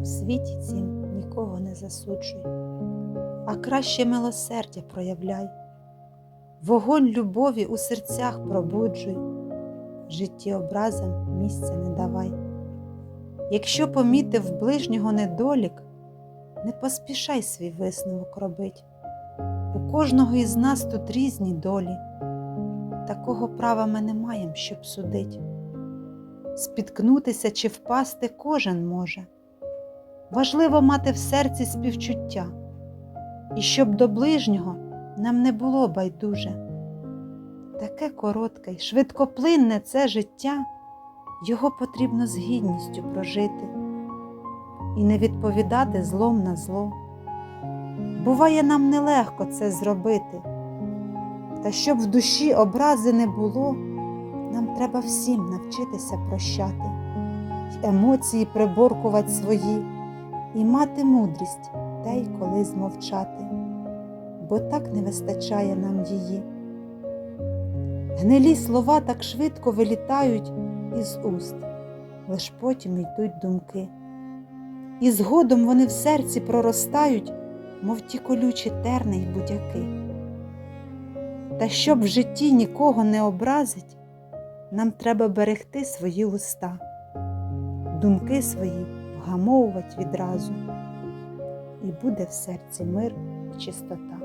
У світі цім нікого не засуджуй, а краще милосердя проявляй, вогонь любові у серцях пробуджуй, житті образам місця не давай. Якщо помітив ближнього недолік, не поспішай свій висновок робить. У кожного із нас тут різні долі, такого права ми не маємо, щоб судить. Спіткнутися чи впасти кожен може. Важливо мати в серці співчуття, і щоб до ближнього нам не було байдуже. Таке коротке й швидкоплинне це життя, його потрібно з гідністю прожити і не відповідати злом на зло. Буває, нам нелегко це зробити, та щоб в душі образи не було, нам треба всім навчитися прощати, й емоції приборкувати свої, і мати мудрість та й коли змовчати, бо так не вистачає нам її. Гнилі слова так швидко вилітають із уст, лиш потім йдуть думки. І згодом вони в серці проростають, мов ті колючі терни й будяки. Та щоб в житті нікого не образить, нам треба берегти свої уста, думки свої вгамовувати відразу, і буде в серці мир і чистота.